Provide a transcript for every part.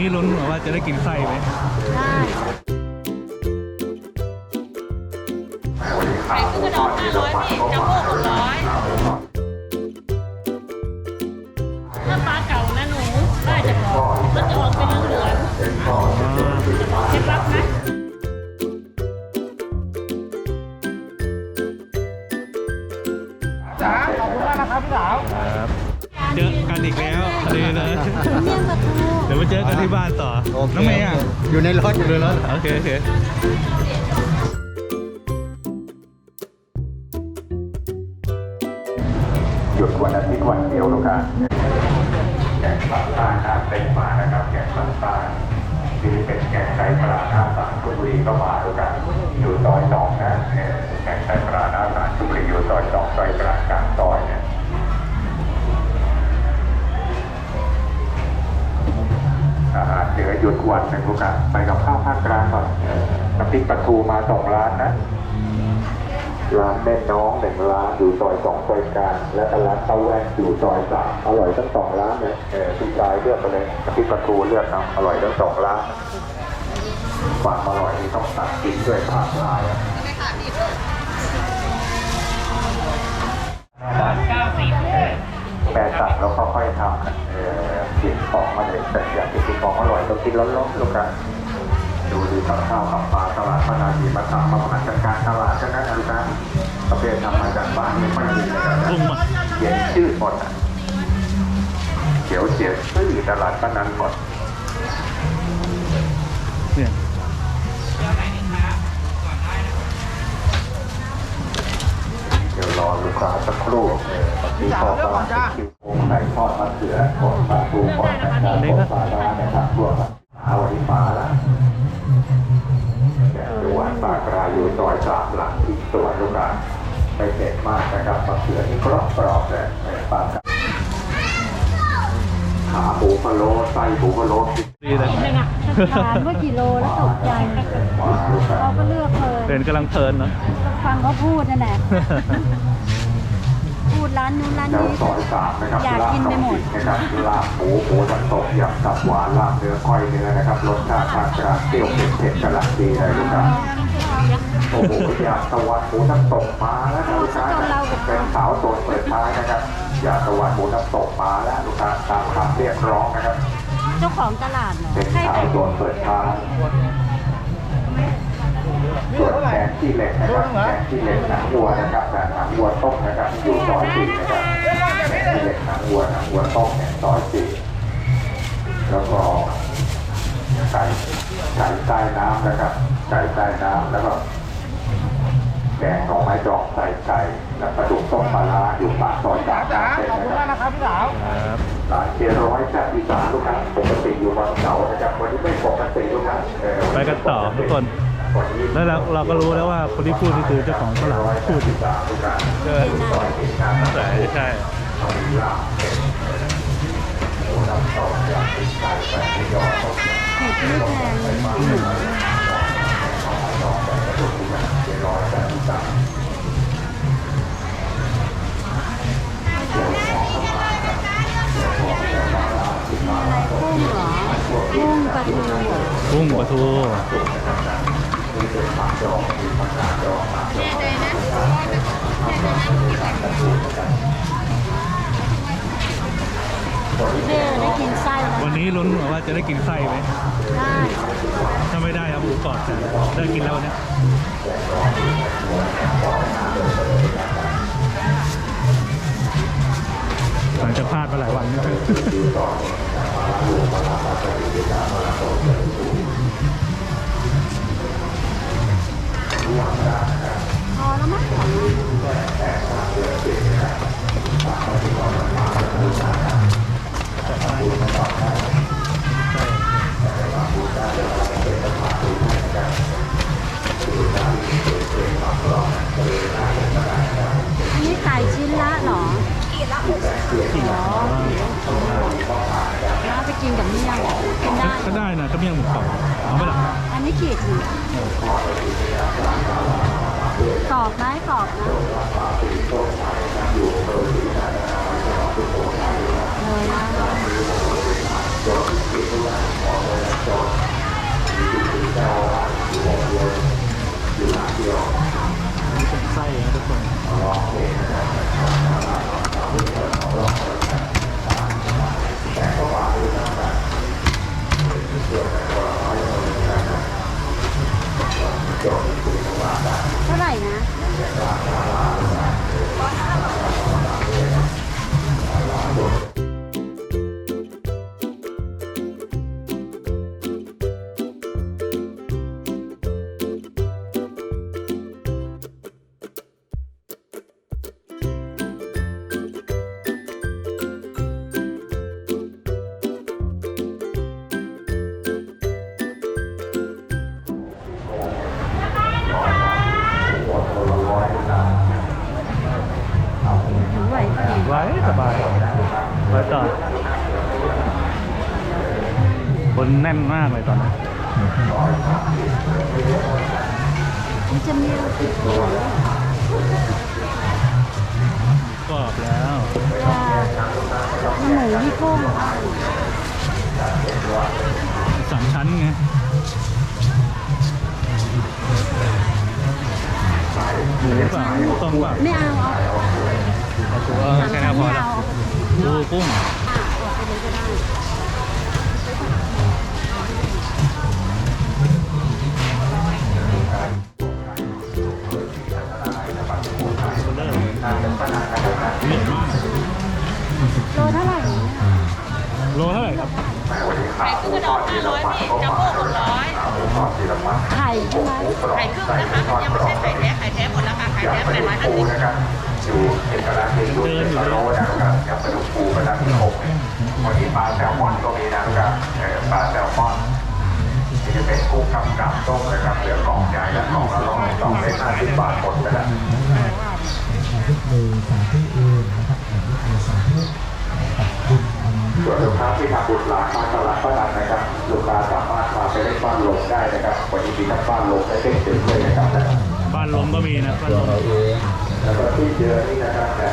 นี้ลุ้นว่าจะได้กินไส้ไหมได้ไข่กุ้งกระดองห้าร้อยพี่จัมโบ้หกร้อยถ้าปลาเก่านะหนูได้จะกรอบมันจะออกเป็นเหลืองๆเคล็ดลับนะครับ เจอกันอีกแล้วทะเลเลยเมี่ยงปลาทูเดี๋ยวไปเจอกันที่บ้านต่อโอเคน้องเมย์อะอยู่ในรถอยู่ในรถโอเคโอเคหยุดวันอาทิตย์วันเดียวแล้วกันแกงปลาใต้น้ำเต็มมานะครับแกงปลาใต้ที่เป็นแกงไตปลาหน้าสารชลบุรีก็มาแล้วกันอยู่ซอยสองนะ หยุดวันหนึ่งลูกกันไปกับข้าวภาคกลางก่อนน้ำพริกปลาทูมาสองร้านนะร้านแม่น้องหนึ่งร้านอยู่ซอยสองซอยกลางและร้านเต้าแว่นอยู่ซอยสามอร่อยทั้งสองร้านเลยเออพี่ชายเลือกไปเลยน้ำพริกปลาทูเลือกเอาอร่อยทั้งสองร้านความอร่อยนี่ต้องตัดกินด้วยภาพลายอะ แปรตัดแล้วค่อยๆทำนเออกินของมาเลยแต่อยากจะกินของอร่อยต้องกินร้อนๆลูกกัน ดูดีกับข้าวกับปลาตลาดพนาดีมาทำมาผ่านจัดการตลาดใช่ไหมอาจารย์ประเภททำมาจากบ้านนี่ไม่ดีเลยนะเขียนชื่อหมดอะเขียวเขียชื่อตลาดพนันหมดเนี่ย ดี๋ยวรอลูกค้าสักครู่เออบางทีพอตลาดคิวโค้งไก่ทอดมะเขือกดปลาทูกอดแมงดากดปลาร้านะครับรวมเอาวันนี้มาละแกงเขียวหวานปากราอยู่ซอยสามหลังที่สวนลูกค้าไปเผ็ดมากนะครับมะเขือนี่กรอบกรอบๆเลยปลา ขาหมูพะโล้ไส้หมูพะโล้พริกดีเลยถามว่ากี่โลแล้วตกใจหวานลูกค้าเราก็เลือกเลยเดินกำลังเพลินเนาะฟังเขาพูดนั่นแหละพูดร้านนู้นร้านแล้วนี้ซอยสามนะครับอยากกินไปหมดลาบน้องพริกนะครับลาบหมูหมูน้ำตกยำตับหวานลาบเนื้อก้อยเนื้อนะครับรสชาติทางกลางเปรี้ยวเผ็ดเผ็ดกำลังดีเลยลูกค้าโอ้โหยำตะวันหมูน้ำตกมาแล้วนะลูกค้านะเป็นสาวโสดเปิดท้ายนะครับ ยำตะวันหมูน้ำตกมาแล้วลูกค้าตามคำเรียกร้องนะครับ เจ้าของตลาดเหรอเป็นสาวโสดเปิดท้ายส่วนแกงขี้เหล็กนะครับแกงขี้เหล็กหนังวัวนะครับแต่หนังวัวต้มนะครับอยู่ซอยสี่นะครับแกงขี้เหล็กหนังวัวหนังวัวต้มเนี่ยซอยสี่แล้วก็ไก่ไก่ใต้น้ำนะครับไก่ใต้น้ำแล้วก็แกงหน่อไม้ดอกใส่ไก่ กับกระดูกต้มปลาร้าอยู่ปากซอยสามน้ำเส้นนะครับครับร้านเจร้อยแซ่บอีสานลูกค้าปกติอยู่วันเสาร์นะครับวันนี้ไม่ปกติลูกค้าไปกันต่อทุกคน แล้วเราเราก็รู้แล้วว่าคนที่พูดนี่คือเจ้าของตลาดพูดเออใช่ใช่ เด้ได้กินไส้แล้ววันนี้ลุ้นว่าจะได้กินไส้ไหม ได้ถ้าไม่ได้ครับหมูกรอบจะได้กินแล้ววันนี้หลังจากพลาดมาหลายวันนะพอแล้วมั้ง อันนี้ขายชิ้นละเหรอขีดละหกสิบเหรอแล้วไปกินกับเมี่ยงกินได้ ก็ได้นะก็เมี่ยงหมูกรอบเอาไปหรออันนี้ขีดอยู่ กรอบไหมกรอบนะเลยนะนี่เป็นไส้นะทุกคน แน่นมากเลยตอนนี้มันจะมีกรอบแล้วปลาหมูนี่กุ้งสามชั้นไงหมูเปล่าหมูต้มเปล่าไม่เอาเอาเอาตัวแค่นี้พอไม่แล้วเอาดูกุ้ง วันนี้ปลาแซลมอนก็มีนะครับเอ่อปลาแซลมอนที่จะเป็นกุ้งกำกับต้มนะครับเหลือกล่องใหญ่และกล่องละร้อยกล่องเล็กห้าสิบบาทหมดไปแล้วส่วนลูกค้าที่ทำบุญหลานมาตลาดป้านันนะครับลูกค้าสามารถมาไปเล่นบ้านลงได้นะครับวันนี้มีทั้งบ้านลงและเด็กถึงเลยนะครับบ้านลมก็มีนะบ้านลมแล้วก็ที่เยอะนี่นะครับแต่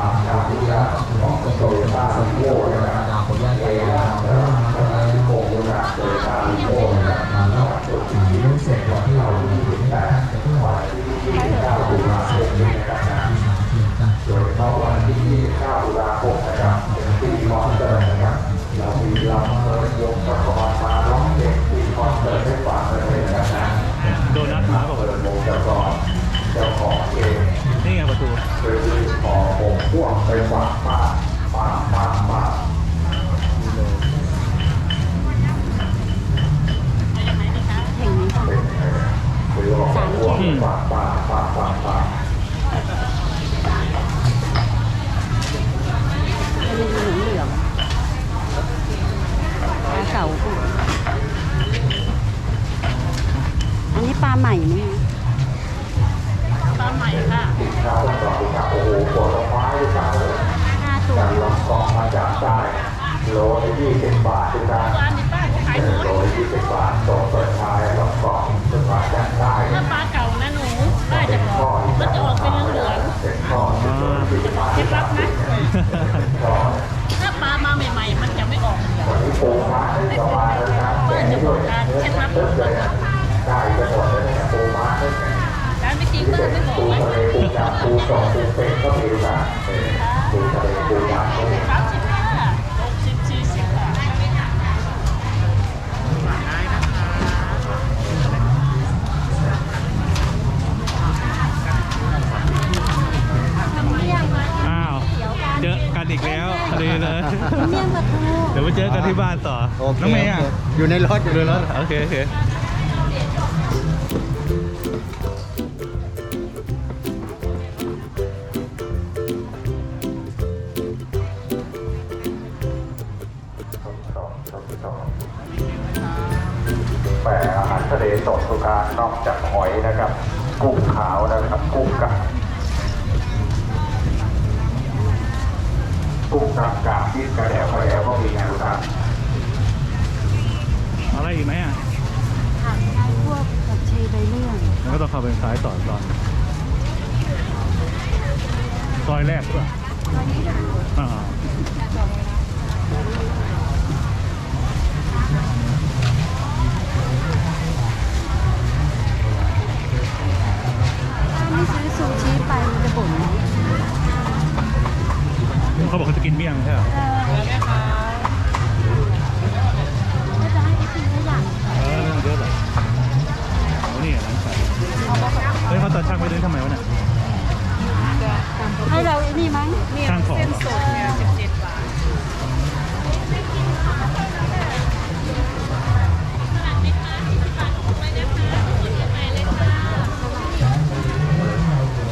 เอาน้ำกระเทียมหน่อยความชาติของโตโยต้าโม่นะครับเอนะครับโกงนะครับโตโยต้าโม่นะครับจุดที่รู้สึกว่าที่เราที่แต่วันที่29ตุลาคมนี้นะครับโดยเฉพาะวันที่29ตุลาคมนะครับเป็นที่มอสเตอร์นะครับ เคล็ดลับนะข้อถ้าปลามาใหม่ ๆ มันจะไม่ออกเหลืองวันนี้ปูม้าให้สบายแล้วนะครับเพื่อจะบอกการเคล็ดลับเเลยนะได้ไปหมดแล้วเนี่ยปูม้าเนี่ยการไม่จริงก็ไม่บอกปูไหม เดี๋ยวไปเจอกันที่บ้านต่อโอเคน้องเมย์อะอยู่ในรถอยู่ในรถโอเคโอเคแต่อาหารทะเลสดทุกการนอกจากหอยนะครับ กุ้งขาวนะครับ กุ้งกับ กุ้งกาบกาบที่กระแดวกระแดวก็มีนะทุกท่านเอาอะไรอีกไหมอะผักไทยพวกกับชีใบเลื่อนแล้วก็ต้องเข้าไปซ้ายต่อตอนซอยแรกด้วยอ่า ให้เนี่มั้งช่างของ เส้นสดเนี่ยสิบเจ็ดบาท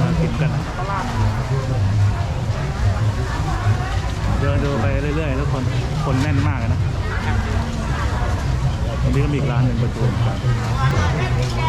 มากินกัน เดินดูไปเรื่อยๆทุกคน คนแน่นมากเลยนะวันนี้ก็มีอีกร้านหนึ่งประตูเหมือนกันข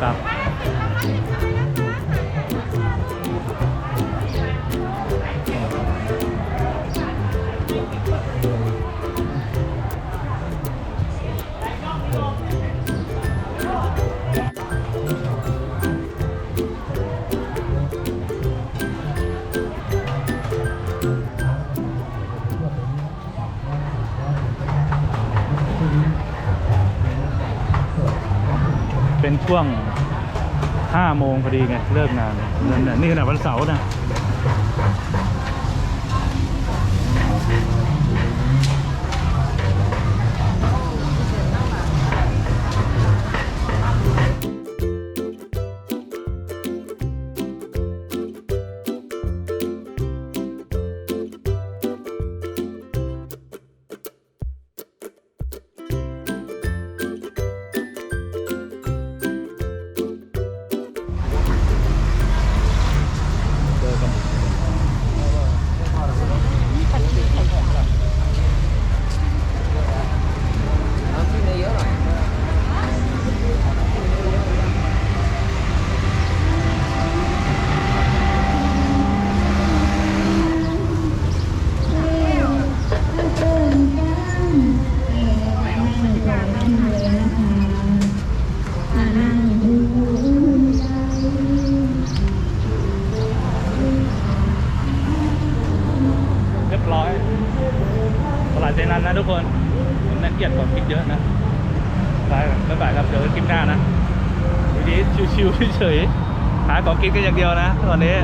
ครับ เป็นช่วง5โมงพอดีไงเลิกงานนั่นนี่ขนาดวันเสาร์นะ ร้อย ตลาดเจนันนะทุกคนน่าเกลียดกว่าคิดเยอะนะบายบ๊ายบายครับ เดี๋ยวคลิปหน้านะวันนี้ชิวๆเฉยๆหาของกินกันอย่างเดียวนะตอนนี้